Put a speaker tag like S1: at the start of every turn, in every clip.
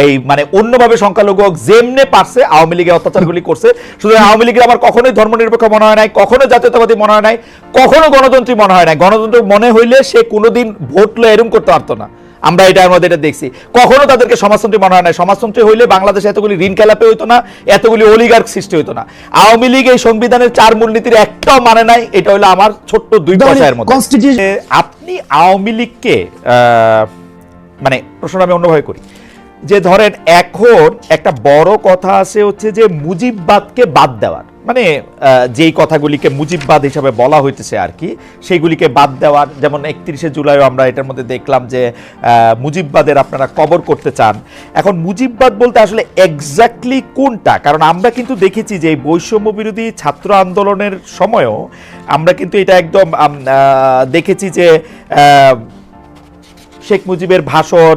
S1: এই মানে অন্যভাবে সংখ্যালঘু হোক যেমনে পারছে আওয়ামী লীগের অত্যাচারগুলি করছে। শুধু আওয়ামী লীগের আমার কখনোই ধর্মনিরপেক্ষ মনে হয় নাই কখনো জাতীয়তাবাদী মনে হয় নাই কখনো গণতন্ত্রী মনে হয় নাই। গণতন্ত্র মনে হইলে সে কোনোদিন ভোট লো এরম করতে পারতো না। আমরা এটার মধ্যে এটা দেখছি। কখনো তাদেরকে সমাজতন্ত্রী মনে হয় না সমাজতন্ত্রী হইলে বাংলাদেশে এতগুলি ঋণ খেলাপে হইতো না এতগুলি অলিগার্ক সৃষ্টি হইতো না। আওয়ামী লীগ এই সংবিধানের চার মূলনীতির একটাও মানে নাই এটা হলো আমার ছোট্ট দুই পয়সার মধ্যে। আপনি আওয়ামী লীগকে আহ, মানে প্রশ্নটা আমি অন্যভাবে করি। যে ধরেন এখন একটা বড় কথা আছে হচ্ছে যে মুজিববাদকে বাদ দেওয়ার। মানে যেই কথাগুলিকে মুজিববাদ হিসাবে বলা হইতেছে আর কি, সেইগুলিকে বাদ দেওয়ার। যেমন একত্রিশে জুলাইও আমরা এটার মধ্যে দেখলাম যে মুজিববাদের আপনারা কবর করতে চান। এখন মুজিববাদ বলতে আসলে এক্স্যাক্টলি কোনটা? কারণ আমরা কিন্তু দেখেছি যে বৈষম্য বিরোধী ছাত্র আন্দোলনের সময়ও আমরা কিন্তু এটা একদম দেখেছি যে শেখ মুজিবের ভাষণ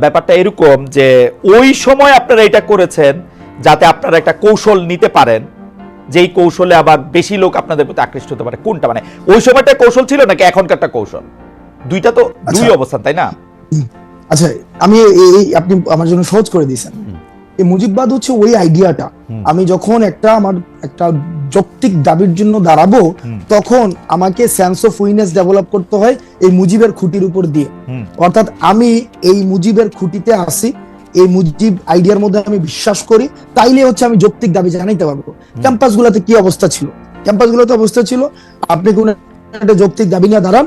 S1: ব্যাপারটা এরকম যে ওই সময় আপনারা এটা করেছেন যাতে আপনারা একটা কৌশল নিতে পারেন যেই কৌশলে আবার বেশি লোক আপনাদের প্রতি আকৃষ্ট হতে পারে। কোনটা? মানে ওই সময়টা কৌশল ছিল নাকি এখনকারটা কৌশল? দুইটা তো দুই
S2: আচ্ছা।
S1: অবস্থান তাই না?
S2: আচ্ছা এই- এই আপনি আমার জন্য সহজ করে দিয়েছেন। এই মুজিববাদ হচ্ছে ওই আইডিয়াটা। আমি যখন একটা আমার একটা যৌক্তিক দাবির জন্য দাঁড়াবো তখন আমাকে সেন্স অফ উইনেস ডেভেলপ করতে হয় এই মুজিবের খুঁটির উপর দিয়ে। অর্থাৎ আমি এই মুজিবের খুঁটিতে আসি এই মুজিব আইডিয়ার মধ্যে আমি বিশ্বাস করি তাইলে হচ্ছে আমি যৌক্তিক দাবি জানাইতে পারব। ক্যাম্পাস গুলাতে কি অবস্থা ছিল? ক্যাম্পাস গুলোতে অবস্থা ছিল আপনি কোন একটা যৌক্তিক দাবি নিয়ে দাঁড়ান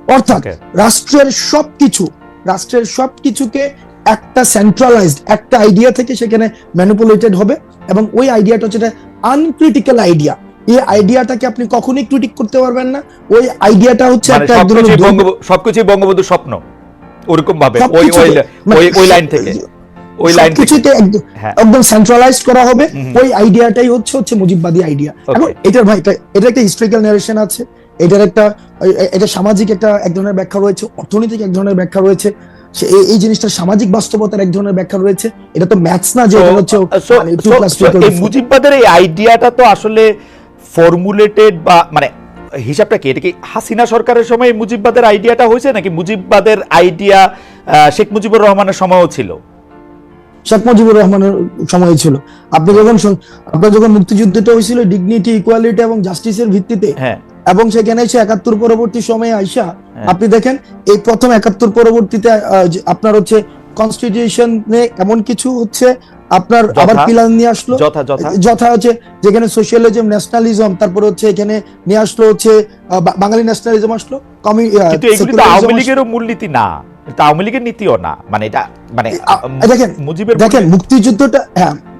S2: অর্থাৎ. রাষ্ট্রের সবকিছু রাষ্ট্রের সবকিছুকে একটা সেন্ট্রালাইজড একটা আইডিয়া থেকে সেখানে ম্যানিপুলেটেড হবে এবং ওই আইডিয়াটা হচ্ছে আনক্রিটিক্যাল আইডিয়া এই আইডিয়াটাকে আপনি কখনোই ক্রিটিক করতে পারবেন না। ওই আইডিয়াটা হচ্ছে
S1: মানে
S2: একটা এক ধরনের
S1: সবকিছুই
S2: দ্বৈত-
S1: বঙ্গব- সবকিছুই বঙ্গবন্ধুর স্বপ্ন ওরকম ভাবে ওই ওই
S2: মানে
S1: ওই লাইন থেকে ওই লাইন থেকে।
S2: একদম
S1: হ্যাঁ।
S2: সেন্ট্রালাইজড করা হবে। ওই আইডিয়াটাই হচ্ছে হচ্ছে মুজিববাদী আইডিয়া. এখন এটার ভাই এটা এটা একটা হিস্ট্রিক্যাল নারেশন আছে। এটার একটা এটা সামাজিক একটা এক ধরনের ব্যাখ্যা রয়েছে অর্থনৈতিক এক ধরনের ব্যাখ্যা রয়েছে। এই- জিনিসটা সামাজিক বাস্তবতার এক ধরনের ব্যাখ্যা রয়েছে। এটা তো ম্যাথস না যে এটা হচ্ছে
S1: So-
S2: মানে
S1: এই মুজিববাদের এই আইডিয়াটা তো আসলে ফর্মুলেটেড বা মানে হিসাবটা কি? এটা কি হাসিনা সরকারের সময় মুজিববাদের আইডিয়াটা হয়েছে নাকি মুজিববাদের আইডিয়া শেখ মুজিবুর রহমানের সময়ও ছিল?
S2: শেখ মুজিবুর রহমানের সময় ছিল। আপনি যখন শুন- আপনার যখন মুক্তিযুদ্ধটা হয়েছিল ডিগনিটি ইকুয়ালিটি এবং জাস্টিসের ভিত্তিতে
S1: হ্যাঁ।
S2: এবং সেখানে এসে একাত্তর পরবর্তী সময়ে আইসা
S1: হ্যাঁ।
S2: আপনি দেখেন এই প্রথম একাত্তর পরবর্তীতে আপনার হচ্ছে কনস্টিটিউশনে এমন কিছু হচ্ছে আপনার আবার পিলার নিয়ে আসলো।
S1: যথা
S2: হচ্ছে যেখানে সোশ্যালিজম ন্যাশনালিজম তারপরে হচ্ছে এখানে নিয়ে আসলো হচ্ছে বাঙালি ন্যাশনালিজম আসলো কমি
S1: আওয়ামী। লীগেরও মূলনীতি না। আওয়ামী লীগের নীতিও না। মানে এটা মানে
S2: দেখেন,
S1: মুজিবের
S2: দেখেন মুক্তিযুদ্ধটা হ্যাঁ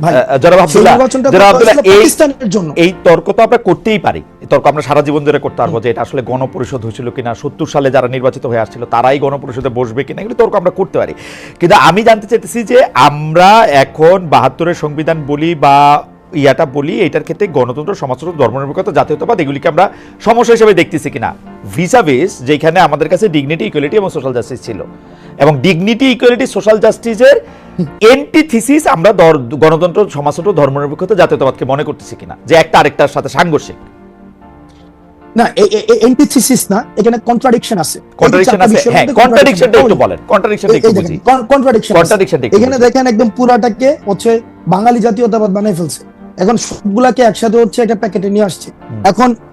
S2: বানা- ভাই
S1: জনাব
S2: সেই
S1: আব্দুল্লাহ
S2: নির্বাচনটা
S1: জনাব
S2: করা
S1: আব্দুল্লাহ
S2: হয়েছিল
S1: এই
S2: পাকিস্তানের জন্য।
S1: এই তর্ক তো আমরা করতেই পারি। তর্ক আমরা সারা জীবন ধরে করতে পারব যে এটা আসলে গণপরিষদ হয়েছিল কিনা সত্তর সালে যারা নির্বাচিত হয়ে আসছিল তারাই গণপরিষদে বসবে কিনা এগুলো তর্ক আমরা করতে পারি। কিন্তু আমি জানতে চাইতেছি যে আমরা এখন বাহাত্তরের সংবিধান বলি বা ইয়াটা বলি এটার ক্ষেত্রে গণতন্ত্র সমাজতন্ত্র ধর্মনিরপেক্ষতা জাতীয়তাবাদ এগুলিকে আমরা সমস্যা হিসেবে দেখতেছি কিনা। ভিসা বেস যেখানে আমাদের কাছে ডিগনিটি ইকুয়ালিটি এবং সোশ্যাল জাস্টিস ছিল। এবং ডিগনিটি ইকুয়ালিটি সোশ্যাল জাস্টিসের এন্টিথিসিস আমরা গণতন্ত্র সমাজতন্ত্র ধর্মনিরপেক্ষতা জাতীয়তাবাদকে মনে করতেছি কিনা? যে একটা আরেকটার সাথে সাংঘর্ষিক।
S2: না এন্টিথিসিস না এখানে কন্ট্রাডিকশন আছে।
S1: কন্ট্রাডিকশন আছে। হ্যাঁ কন্ট্রাডিকশনটা একটু বলেন। কন্ট্রাডিকশনটা একটু বুঝি।
S2: কন্ট্রাডিকশন
S1: কন্ট্রাডিকশনটা
S2: এখানে দেখেন একদম পুরাটাকে হচ্ছে বাঙালি জাতীয়তাবাদ বানাই ফেলছে। এখন সবগুলাকে একসাথে হচ্ছে একটা প্যাকেটে নিয়ে আসছে। এখন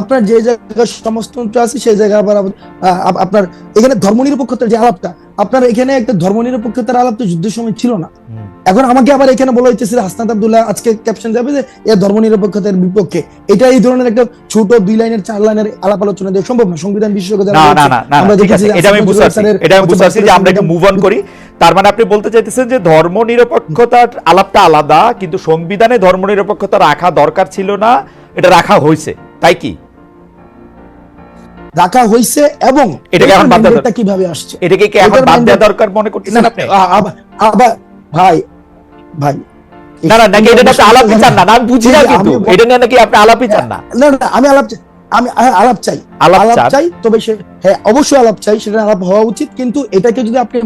S2: আপনার যে জায়গায় সমাজতন্ত্র আছে সেই জায়গায় আবার আপনার এখানে ধর্মনিরপেক্ষতার যে আলাপটা আপনার এখানে একটা ধর্মনিরপেক্ষতার আলাপ তো যুদ্ধের সময় ছিল না। এখন আমাকে আবার এখানে বলা হইতেছে যে হাসনাত আব্দুল্লাহ আজকে ক্যাপশন যাবে যে এ ধর্মনিরপেক্ষতার বিপক্ষে। এটা এই ধরনের একটা ছোট দুই লাইনের চার লাইনের আলাপ আলোচনা দিয়ে সম্ভব না। সংবিধান বিশেষজ্ঞ আমরা দেখেছি
S1: এটা আমি বুঝতে পারছি। এটা আমি
S2: হচ্ছে
S1: বুঝতে পারছি যে আমরা একটু মুভ অন করি। তার মানে আপনি বলতে চাইতেছেন যে ধর্ম নিরপেক্ষতার আলাপটা আলাদা কিন্তু সংবিধানে ধর্ম নিরপেক্ষতা রাখা দরকার ছিল না এটা রাখা হয়েছে তাই কি?
S2: রাখা এবং
S1: এটাকে এখন বাদ দেওয়া
S2: কীভাবে আসছে?
S1: এটাকে কি এখন বাদ দেওয়া দরকার মনে করতেছেন আপনি?
S2: আবার ভাই ভাই।
S1: না না নাকি এটা আপনি আলাপই চান না? আমি বুঝি না কিন্তু। এটা নিয়ে নাকি আপনি আলাপই চান না?
S2: না না আমি আলাপ চাই আমি আলাপ চাই।
S1: আলাপ
S2: চাই তবে সে হ্যাঁ অবশ্যই আলাপ চাই সেটা আলাপ হওয়া উচিত কিন্তু এটাকে যদি আপনি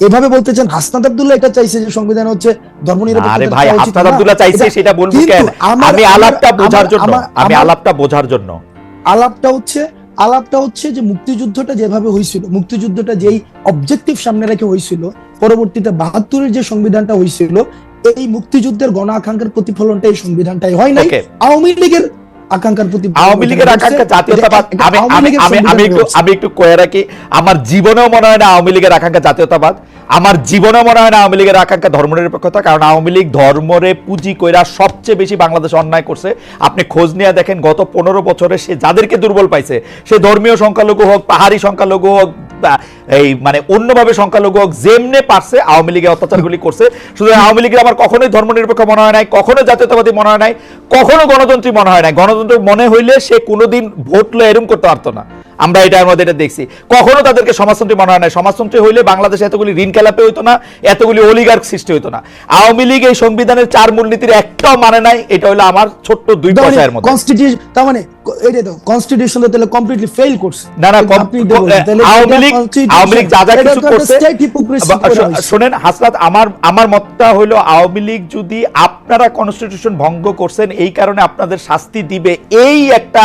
S2: এভাবে বলতে চান হাসনাত আব্দুল্লাহ এটা চাইছে যে সংবিধান হচ্ছে ধর্ম
S1: আরে ভাই হাসনাত আব্দুল্লাহ চাইছে সেটা বলব কেন? আমি আলাপটা বোঝার জন্য আমি আলাপটা বোঝার জন্য।
S2: আলাপটা হচ্ছে আলাপটা হচ্ছে যে মুক্তিযুদ্ধটা যেভাবে হয়েছিল মুক্তিযুদ্ধটা যেই অবজেক্টিভ সামনে রেখে হয়েছিল পরবর্তীতে বাহাত্তরের যে সংবিধানটা হয়েছিল এই মুক্তিযুদ্ধের গণ আকাঙ্ক্ষার প্রতিফলনটা এই সংবিধানটাই হয় নাই। আওয়ামী লীগের আকাঙ্ক্ষার প্রতি
S1: আওয়ামী লীগের আকাঙ্ক্ষা জাতীয়তাবাদ আমি আমি আমি আমি একটু আমি একটু কয়ে রাখি আমার জীবনেও মনে হয় না আওয়ামী লীগের আকাঙ্ক্ষা জাতীয়তাবাদ। আমার জীবনেও মনে হয় না আওয়ামী লীগের আকাঙ্ক্ষা ধর্মনিরপেক্ষতা কারণ আওয়ামী লীগ ধর্মরে পুঁজি কইরা সবচেয়ে বেশি বাংলাদেশে অন্যায় করছে। আপনি খোঁজ নিয়ে দেখেন গত পনেরো বছরে সে যাদেরকে দুর্বল পাইছে সে ধর্মীয় সংখ্যালঘু হোক পাহাড়ি সংখ্যালঘু হোক এই মানে অন্যভাবে সংখ্যালঘু হোক, যেমনে পারছে আওয়ামী লীগের অত্যাচারগুলি করছে। শুধু আওয়ামী লীগের আমার কখনোই ধর্মনিরপেক্ষ মনে হয় নাই, কখনো জাতীয়তাবাদী মনে হয় নাই, কখনো গণতন্ত্রী মনে হয় নাই। গণতন্ত্র মনে হইলে সে কোনোদিন ভোট লো এরম করতে পারতো না। আমরা এটা আমাদের এটা দেখছি। কখনো তাদেরকে সমাজতন্ত্রী মনে হয় না সমাজতন্ত্রী হইলে বাংলাদেশে এতগুলি ঋণ খেলাপে হইতো না এতগুলি অলিগার্ক সৃষ্টি হইতো না। আওয়ামী লীগ এই সংবিধানের চার মূলনীতির একটাও মানে নাই এটা হলো আমার ছোট্ট দুই পয়সার মধ্যে।
S2: কনস্টিটিউশন তার মানে ক- তো কনস্টিটিউশন তো তাহলে কমপ্লিটলি ফেল করছে।
S1: না না কম-
S2: আপনি এটা বলছেন, তাহলে
S1: আওয়ামী লীগ আওয়ামী লীগ যা যা কিছু করছে
S2: state hypocrisy
S1: বা-
S2: করা
S1: শো-
S2: হয়েছে।
S1: শোনেন হাসরাত আমার আমার মতটা হলো আওয়ামী লীগ যদি আপনারা কনস্টিটিউশন ভঙ্গ করছেন এই কারণে আপনাদের শাস্তি দিবে এই একটা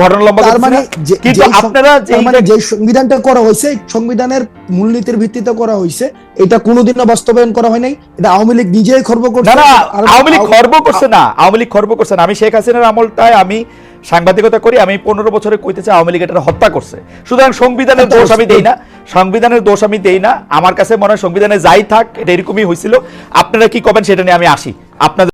S1: ঘটনা লম্বা
S2: তার মানে
S1: কিন্তু আপনারা যে
S2: তার মানে যে সংবিধানটা করা হয়েছে সংবিধানের মূলনীতির ভিত্তিতে করা হয়েছে এটা কোনোদিনও বাস্তবায়ন করা হয় নাই। এটা আওয়ামী লীগ নিজেই খর্ব করছে।
S1: না না আওয়ামী লীগ খর্ব করছে না। আওয়ামী লীগ খর্ব করছে না। আমি শেখ হাসিনার আমলটায় আমি সাংবাদিকতা করি আমি পনেরো বছরে কইতেছে আওয়ামী লীগ এটা হত্যা করছে। সুতরাং সংবিধানের দোষ আমি দেই না। সংবিধানের দোষ আমি দেই না। আমার কাছে মনে হয় সংবিধানে যাই থাক এটা এরকমই হয়েছিল আপনারা কি করবেন সেটা নিয়ে আমি আসি। আপনাদের